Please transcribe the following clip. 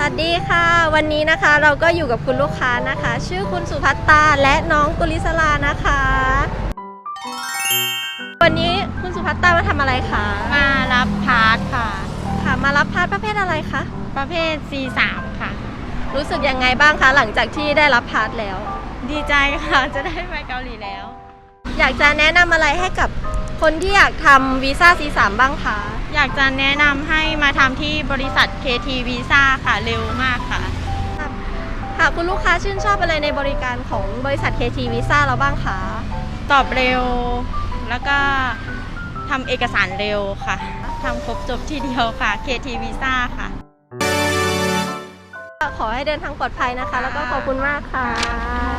วัสดีค่ะ วันนี้นะคะเราก็อยู่กับคุณลูกค้านะคะ ชื่อคุณสุภัตตาและน้องกุลิสลานะคะ วันนี้คุณสุภัตตามาทำอะไรคะมารับพาร์ทค่ะ ค่ะ มารับพาร์ทประเภทอะไรคะประเภท C3 ค่ะ รู้สึกยังไงบ้างคะหลังจากที่ได้รับพาร์ทแล้ว ดีใจค่ะ จะได้ไปเกาหลีแล้ว อยากจะแนะนำอะไรให้กับคนที่อยากทำวีซ่า C3 บ้างคะ อยากจะแนะนำให้มาทำที่บริษัท KT Visa ค่ะเร็วมากค่ะค่ะคุณลูกค้าชื่นชอบอะไรในบริการของบริษัท KT Visa เราบ้างคะตอบเร็ว แล้วก็ทำเอกสารเร็วค่ะทำครบจบทีเดียวค่ะ KT Visa ค่ะ ขอให้เดินทางปลอดภัยนะคะ แล้วก็ขอบคุณมากค่ะ